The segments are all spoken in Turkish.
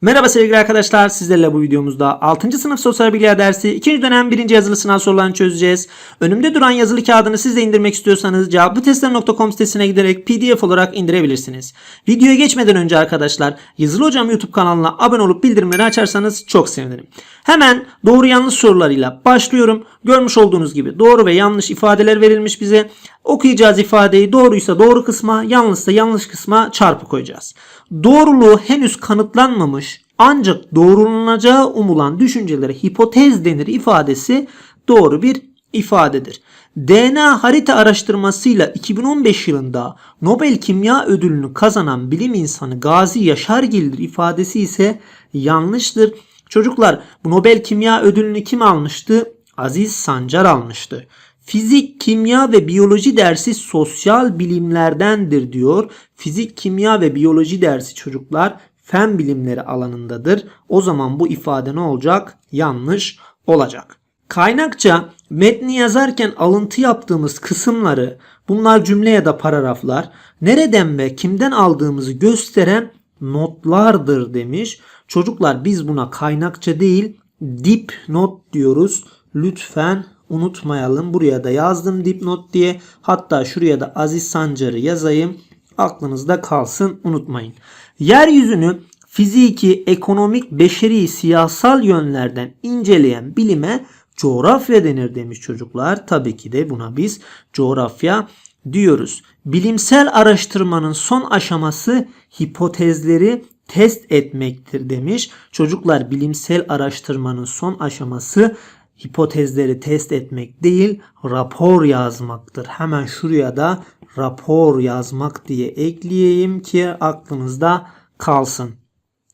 Merhaba sevgili arkadaşlar. Sizlerle bu videomuzda 6. sınıf sosyal bilgiler dersi 2. dönem 1. yazılı sınav sorularını çözeceğiz. Önümde duran yazılı kağıdını siz de indirmek istiyorsanız cevaplıtestler.com sitesine giderek pdf olarak indirebilirsiniz. Videoya geçmeden önce arkadaşlar Yazılı Hocam YouTube kanalına abone olup bildirimleri açarsanız çok sevinirim. Hemen doğru yanlış sorularıyla başlıyorum. Görmüş olduğunuz gibi doğru ve yanlış ifadeler verilmiş bize. Okuyacağız ifadeyi doğruysa doğru kısma, yanlışsa yanlış kısma çarpı koyacağız. Doğruluğu henüz kanıtlanmamış ancak doğrulanacağı umulan düşüncelere hipotez denir ifadesi doğru bir ifadedir. DNA harita araştırmasıyla 2015 yılında Nobel Kimya Ödülünü kazanan bilim insanı Gazi Yaşargil'dir ifadesi ise yanlıştır. Çocuklar bu Nobel Kimya Ödülünü kim almıştı? Aziz Sancar almıştı. Fizik, kimya ve biyoloji dersi sosyal bilimlerdendir diyor. Fizik, kimya ve biyoloji dersi çocuklar fen bilimleri alanındadır. O zaman bu ifade ne olacak? Yanlış olacak. Kaynakça metni yazarken alıntı yaptığımız kısımları bunlar cümle ya da paragraflar nereden ve kimden aldığımızı gösteren notlardır demiş. Çocuklar biz buna kaynakça değil dip not diyoruz. Lütfen unutmayalım. Buraya da yazdım dipnot diye. Hatta şuraya da Aziz Sancar'ı yazayım. Aklınızda kalsın unutmayın. Yeryüzünü fiziki, ekonomik, beşeri, siyasal yönlerden inceleyen bilime coğrafya denir demiş çocuklar. Tabii ki de buna biz coğrafya diyoruz. Bilimsel araştırmanın son aşaması hipotezleri test etmektir demiş. Çocuklar bilimsel araştırmanın son aşaması hipotezleri test etmek değil, rapor yazmaktır. Hemen şuraya da rapor yazmak diye ekleyeyim ki aklınızda kalsın.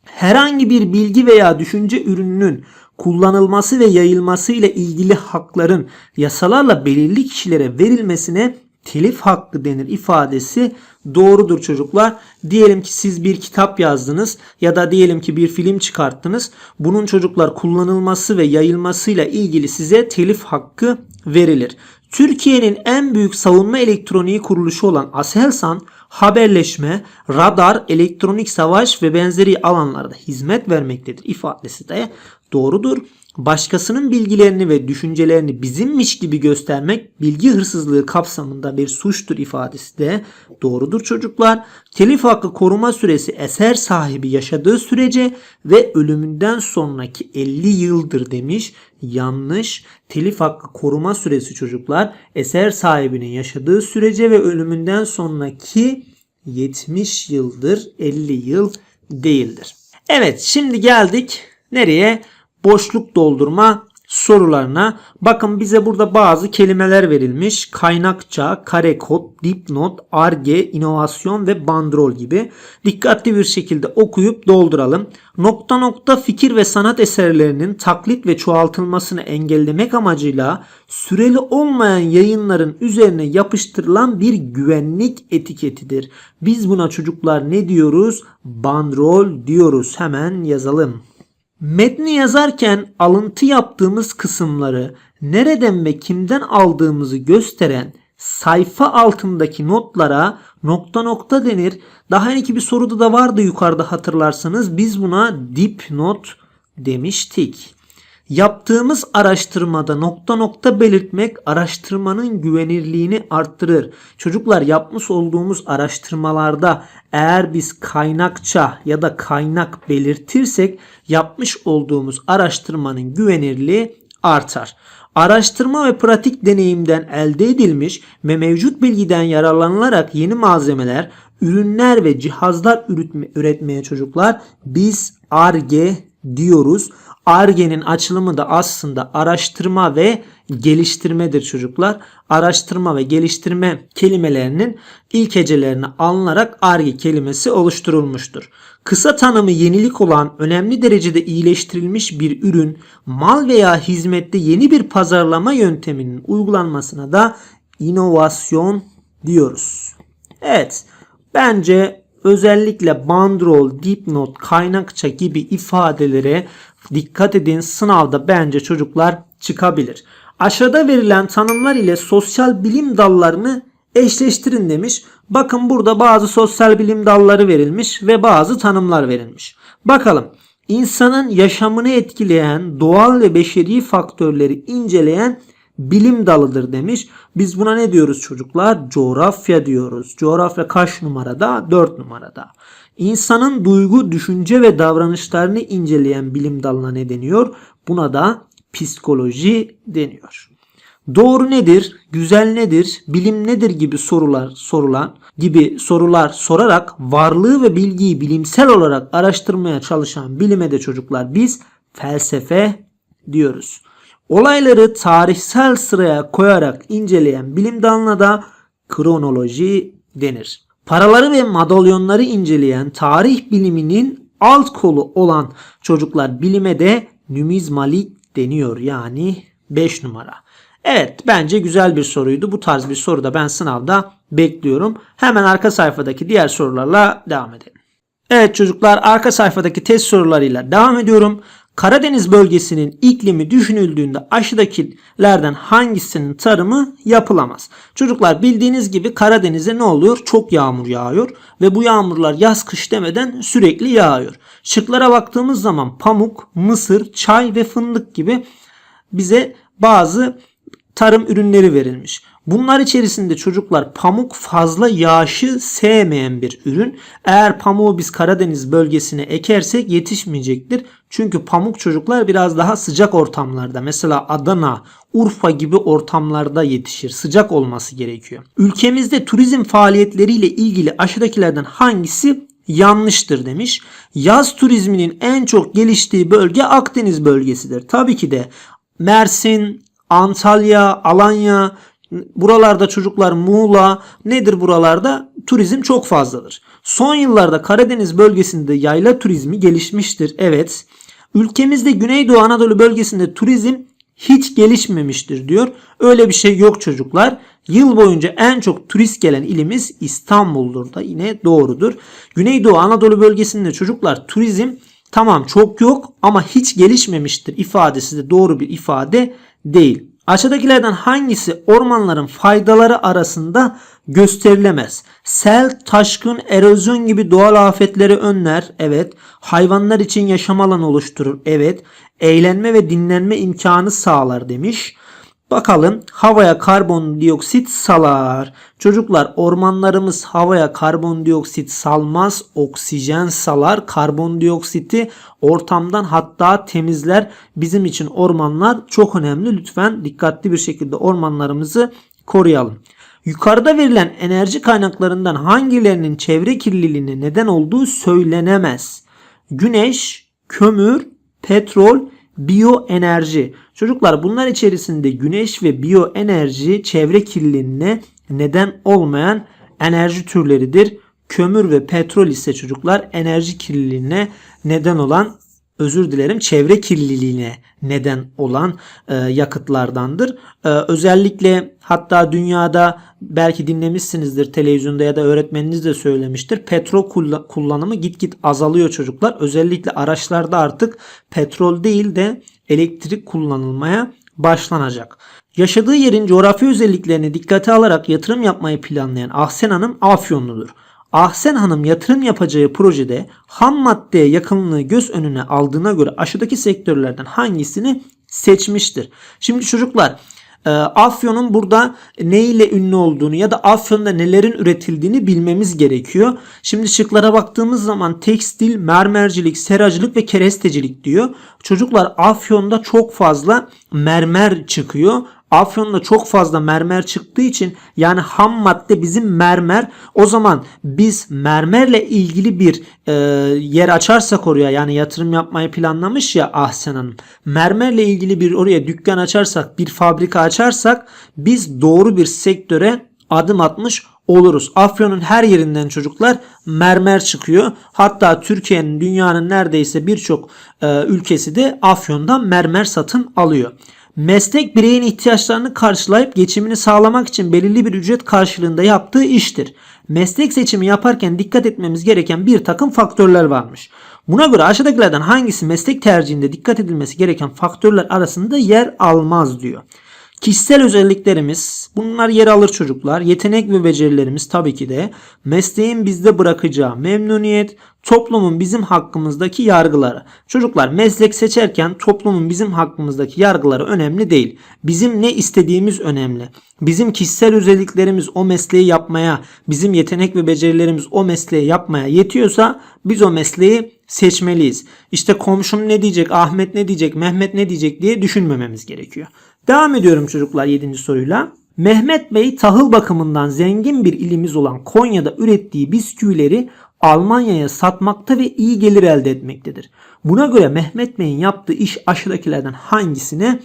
Herhangi bir bilgi veya düşünce ürününün kullanılması ve yayılması ile ilgili hakların yasalarla belirli kişilere verilmesine telif hakkı denir ifadesi doğrudur çocuklar. Diyelim ki siz bir kitap yazdınız ya da diyelim ki bir film çıkarttınız. Bunun çocuklar kullanılması ve yayılmasıyla ilgili size telif hakkı verilir. Türkiye'nin en büyük savunma elektroniği kuruluşu olan Aselsan haberleşme, radar, elektronik savaş ve benzeri alanlarda hizmet vermektedir ifadesi de doğrudur. Başkasının bilgilerini ve düşüncelerini bizimmiş gibi göstermek bilgi hırsızlığı kapsamında bir suçtur ifadesi de doğrudur çocuklar. Telif hakkı koruma süresi eser sahibi yaşadığı sürece ve ölümünden sonraki 50 yıldır demiş. Yanlış. Telif hakkı koruma süresi çocuklar eser sahibinin yaşadığı sürece ve ölümünden sonraki 70 yıldır 50 yıl değildir. Evet şimdi geldik nereye? boşluk doldurma sorularına. Bakın bize burada bazı kelimeler verilmiş. Kaynakça, karekod, dipnot, arge, inovasyon ve bandrol gibi. Dikkatli bir şekilde okuyup dolduralım. Nokta nokta fikir ve sanat eserlerinin taklit ve çoğaltılmasını engellemek amacıyla süreli olmayan yayınların üzerine yapıştırılan bir güvenlik etiketidir. Biz buna çocuklar ne diyoruz? Bandrol diyoruz. Hemen yazalım. Metni yazarken alıntı yaptığımız kısımları nereden ve kimden aldığımızı gösteren sayfa altındaki notlara nokta nokta denir. Daha önceki bir soruda da vardı yukarıda hatırlarsanız biz buna dipnot demiştik. Yaptığımız araştırmada nokta nokta belirtmek araştırmanın güvenirliğini arttırır. Çocuklar yapmış olduğumuz araştırmalarda eğer biz kaynakça ya da kaynak belirtirsek yapmış olduğumuz araştırmanın güvenirliği artar. Araştırma ve pratik deneyimden elde edilmiş ve mevcut bilgiden yararlanılarak yeni malzemeler, ürünler ve cihazlar üretme, üretmeye çocuklar biz ARGE diyoruz. ARGE'nin açılımı da aslında araştırma ve geliştirmedir çocuklar. Araştırma ve geliştirme kelimelerinin ilk hecelerini alınarak ARGE kelimesi oluşturulmuştur. Kısa tanımı yenilik olan önemli derecede iyileştirilmiş bir ürün, mal veya hizmette yeni bir pazarlama yönteminin uygulanmasına da inovasyon diyoruz. Evet, bence özellikle bandrol, dipnot, kaynakça gibi ifadelere dikkat edin. Sınavda bence çocuklar çıkabilir. Aşağıda verilen tanımlar ile sosyal bilim dallarını eşleştirin demiş. Bakın burada bazı sosyal bilim dalları verilmiş ve bazı tanımlar verilmiş. Bakalım. insanın yaşamını etkileyen doğal ve beşeri faktörleri inceleyen bilim dalıdır demiş. Biz buna ne diyoruz çocuklar? Coğrafya diyoruz. Coğrafya kaç numarada? 4 numarada. İnsanın duygu, düşünce ve davranışlarını inceleyen bilim dalına ne deniyor? Buna da psikoloji deniyor. Doğru nedir? Güzel nedir? Bilim nedir gibi sorular sorulan gibi sorular sorarak varlığı ve bilgiyi bilimsel olarak araştırmaya çalışan bilime de çocuklar biz felsefe diyoruz. Olayları tarihsel sıraya koyarak inceleyen bilim dalına da kronoloji denir. Paraları ve madalyonları inceleyen tarih biliminin alt kolu olan çocuklar bilime de numizmalik deniyor. Yani 5 numara. Evet bence güzel bir soruydu. Bu tarz bir soru da ben sınavda bekliyorum. Hemen arka sayfadaki diğer sorularla devam edelim. Evet çocuklar arka sayfadaki test sorularıyla devam ediyorum. Karadeniz bölgesinin iklimi düşünüldüğünde aşağıdakilerden hangisinin tarımı yapılamaz? Çocuklar bildiğiniz gibi Karadeniz'e ne oluyor? Çok yağmur yağıyor ve bu yağmurlar yaz kış demeden sürekli yağıyor. Şıklara baktığımız zaman pamuk, mısır, çay ve fındık gibi bize bazı tarım ürünleri verilmiş. Bunlar içerisinde çocuklar pamuk fazla yağışı sevmeyen bir ürün. Eğer pamuğu biz Karadeniz bölgesine ekersek yetişmeyecektir. Çünkü pamuk çocuklar biraz daha sıcak ortamlarda mesela Adana, Urfa gibi ortamlarda yetişir. Sıcak olması gerekiyor. Ülkemizde turizm faaliyetleriyle ilgili aşağıdakilerden hangisi yanlıştır demiş. Yaz turizminin en çok geliştiği bölge Akdeniz bölgesidir. Tabii ki de Mersin, Antalya, Alanya, buralarda çocuklar Muğla nedir buralarda? Turizm çok fazladır. Son yıllarda Karadeniz bölgesinde yayla turizmi gelişmiştir. Evet. Ülkemizde Güneydoğu Anadolu bölgesinde turizm hiç gelişmemiştir diyor. Öyle bir şey yok çocuklar. Yıl boyunca en çok turist gelen ilimiz İstanbul'dur da yine doğrudur. Güneydoğu Anadolu bölgesinde çocuklar turizm tamam çok yok ama hiç gelişmemiştir ifadesi de doğru bir ifade değil. Aşağıdakilerden hangisi ormanların faydaları arasında gösterilemez? Sel, taşkın, erozyon gibi doğal afetleri önler. Evet. Hayvanlar için yaşam alanı oluşturur. Evet. Eğlenme ve dinlenme imkanı sağlar demiş. Bakalım havaya karbondioksit salar. Çocuklar ormanlarımız havaya karbondioksit salmaz, oksijen salar. Karbondioksiti ortamdan hatta temizler. Bizim için ormanlar çok önemli. Lütfen dikkatli bir şekilde ormanlarımızı koruyalım. Yukarıda verilen enerji kaynaklarından hangilerinin çevre kirliliğine neden olduğu söylenemez. Güneş, kömür, petrol, biyoenerji. Çocuklar bunlar içerisinde güneş ve biyoenerji çevre kirliliğine neden olmayan enerji türleridir. Kömür ve petrol ise çocuklar enerji kirliliğine neden olan özür dilerim çevre kirliliğine neden olan e, yakıtlardandır. E, özellikle hatta dünyada belki dinlemişsinizdir televizyonda ya da öğretmeniniz de söylemiştir. Petrol kullanımı git git azalıyor çocuklar. Özellikle araçlarda artık petrol değil de elektrik kullanılmaya başlanacak. Yaşadığı yerin coğrafi özelliklerini dikkate alarak yatırım yapmayı planlayan Ahsen Hanım Afyonludur. Ahsen Hanım yatırım yapacağı projede ham maddeye yakınlığı göz önüne aldığına göre aşağıdaki sektörlerden hangisini seçmiştir? Şimdi çocuklar e, Afyon'un burada ne ile ünlü olduğunu ya da Afyon'da nelerin üretildiğini bilmemiz gerekiyor. Şimdi şıklara baktığımız zaman tekstil, mermercilik, seracılık ve kerestecilik diyor. Çocuklar Afyon'da çok fazla mermer çıkıyor. Afyon'da çok fazla mermer çıktığı için yani ham madde bizim mermer. O zaman biz mermerle ilgili bir e, yer açarsak oraya yani yatırım yapmayı planlamış ya Ahsen Hanım. Mermerle ilgili bir oraya dükkan açarsak bir fabrika açarsak biz doğru bir sektöre adım atmış oluruz. Afyon'un her yerinden çocuklar mermer çıkıyor. Hatta Türkiye'nin dünyanın neredeyse birçok e, ülkesi de Afyon'dan mermer satın alıyor. Meslek bireyin ihtiyaçlarını karşılayıp geçimini sağlamak için belirli bir ücret karşılığında yaptığı iştir. Meslek seçimi yaparken dikkat etmemiz gereken bir takım faktörler varmış. Buna göre aşağıdakilerden hangisi meslek tercihinde dikkat edilmesi gereken faktörler arasında yer almaz diyor. Kişisel özelliklerimiz bunlar yer alır çocuklar. Yetenek ve becerilerimiz tabii ki de mesleğin bizde bırakacağı memnuniyet, toplumun bizim hakkımızdaki yargıları. Çocuklar meslek seçerken toplumun bizim hakkımızdaki yargıları önemli değil. Bizim ne istediğimiz önemli. Bizim kişisel özelliklerimiz o mesleği yapmaya, bizim yetenek ve becerilerimiz o mesleği yapmaya yetiyorsa biz o mesleği seçmeliyiz. İşte komşum ne diyecek, Ahmet ne diyecek, Mehmet ne diyecek diye düşünmememiz gerekiyor. Devam ediyorum çocuklar 7. soruyla. Mehmet Bey tahıl bakımından zengin bir ilimiz olan Konya'da ürettiği bisküvileri Almanya'ya satmakta ve iyi gelir elde etmektedir. Buna göre Mehmet Bey'in yaptığı iş aşağıdakilerden hangisine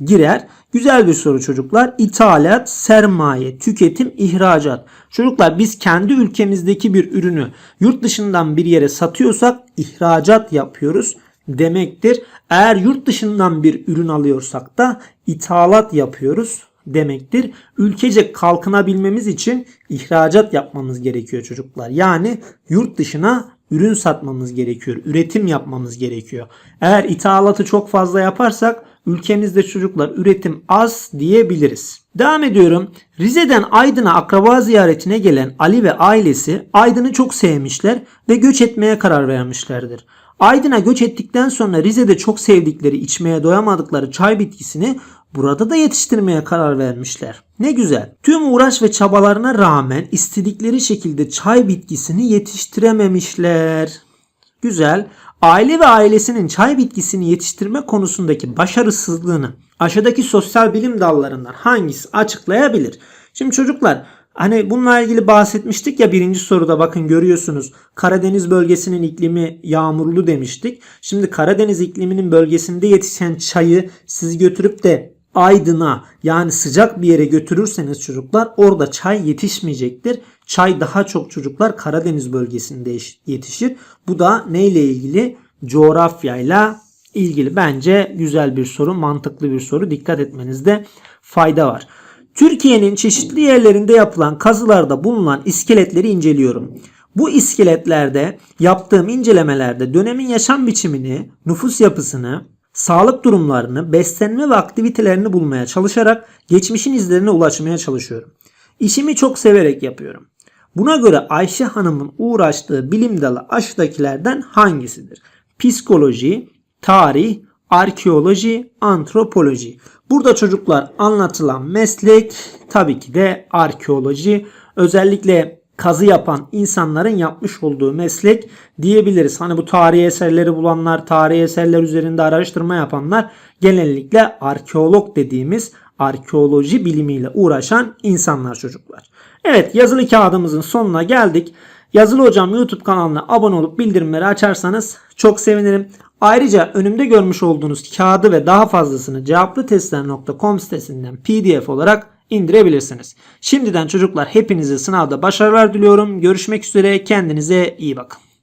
girer? Güzel bir soru çocuklar. İthalat, sermaye, tüketim, ihracat. Çocuklar biz kendi ülkemizdeki bir ürünü yurt dışından bir yere satıyorsak ihracat yapıyoruz demektir. Eğer yurt dışından bir ürün alıyorsak da ithalat yapıyoruz demektir. Ülkece kalkınabilmemiz için ihracat yapmamız gerekiyor çocuklar. Yani yurt dışına ürün satmamız gerekiyor. Üretim yapmamız gerekiyor. Eğer ithalatı çok fazla yaparsak ülkemizde çocuklar üretim az diyebiliriz. Devam ediyorum. Rize'den Aydın'a akraba ziyaretine gelen Ali ve ailesi Aydın'ı çok sevmişler ve göç etmeye karar vermişlerdir. Aydın'a göç ettikten sonra Rize'de çok sevdikleri, içmeye doyamadıkları çay bitkisini burada da yetiştirmeye karar vermişler. Ne güzel. Tüm uğraş ve çabalarına rağmen istedikleri şekilde çay bitkisini yetiştirememişler. Güzel. Aile ve ailesinin çay bitkisini yetiştirme konusundaki başarısızlığını aşağıdaki sosyal bilim dallarından hangisi açıklayabilir? Şimdi çocuklar Hani bununla ilgili bahsetmiştik ya birinci soruda bakın görüyorsunuz. Karadeniz bölgesinin iklimi yağmurlu demiştik. Şimdi Karadeniz ikliminin bölgesinde yetişen çayı siz götürüp de Aydın'a yani sıcak bir yere götürürseniz çocuklar orada çay yetişmeyecektir. Çay daha çok çocuklar Karadeniz bölgesinde yetişir. Bu da neyle ilgili? Coğrafyayla ilgili. Bence güzel bir soru, mantıklı bir soru. Dikkat etmenizde fayda var. Türkiye'nin çeşitli yerlerinde yapılan kazılarda bulunan iskeletleri inceliyorum. Bu iskeletlerde yaptığım incelemelerde dönemin yaşam biçimini, nüfus yapısını, sağlık durumlarını, beslenme ve aktivitelerini bulmaya çalışarak geçmişin izlerine ulaşmaya çalışıyorum. İşimi çok severek yapıyorum. Buna göre Ayşe Hanım'ın uğraştığı bilim dalı aşağıdakilerden hangisidir? Psikoloji, tarih, arkeoloji, antropoloji. Burada çocuklar anlatılan meslek tabii ki de arkeoloji. Özellikle kazı yapan insanların yapmış olduğu meslek diyebiliriz. Hani bu tarihi eserleri bulanlar, tarihi eserler üzerinde araştırma yapanlar genellikle arkeolog dediğimiz arkeoloji bilimiyle uğraşan insanlar çocuklar. Evet yazılı kağıdımızın sonuna geldik. Yazılı Hocam YouTube kanalına abone olup bildirimleri açarsanız çok sevinirim. Ayrıca önümde görmüş olduğunuz kağıdı ve daha fazlasını cevaplıtestler.com sitesinden pdf olarak indirebilirsiniz. Şimdiden çocuklar hepinize sınavda başarılar diliyorum. Görüşmek üzere kendinize iyi bakın.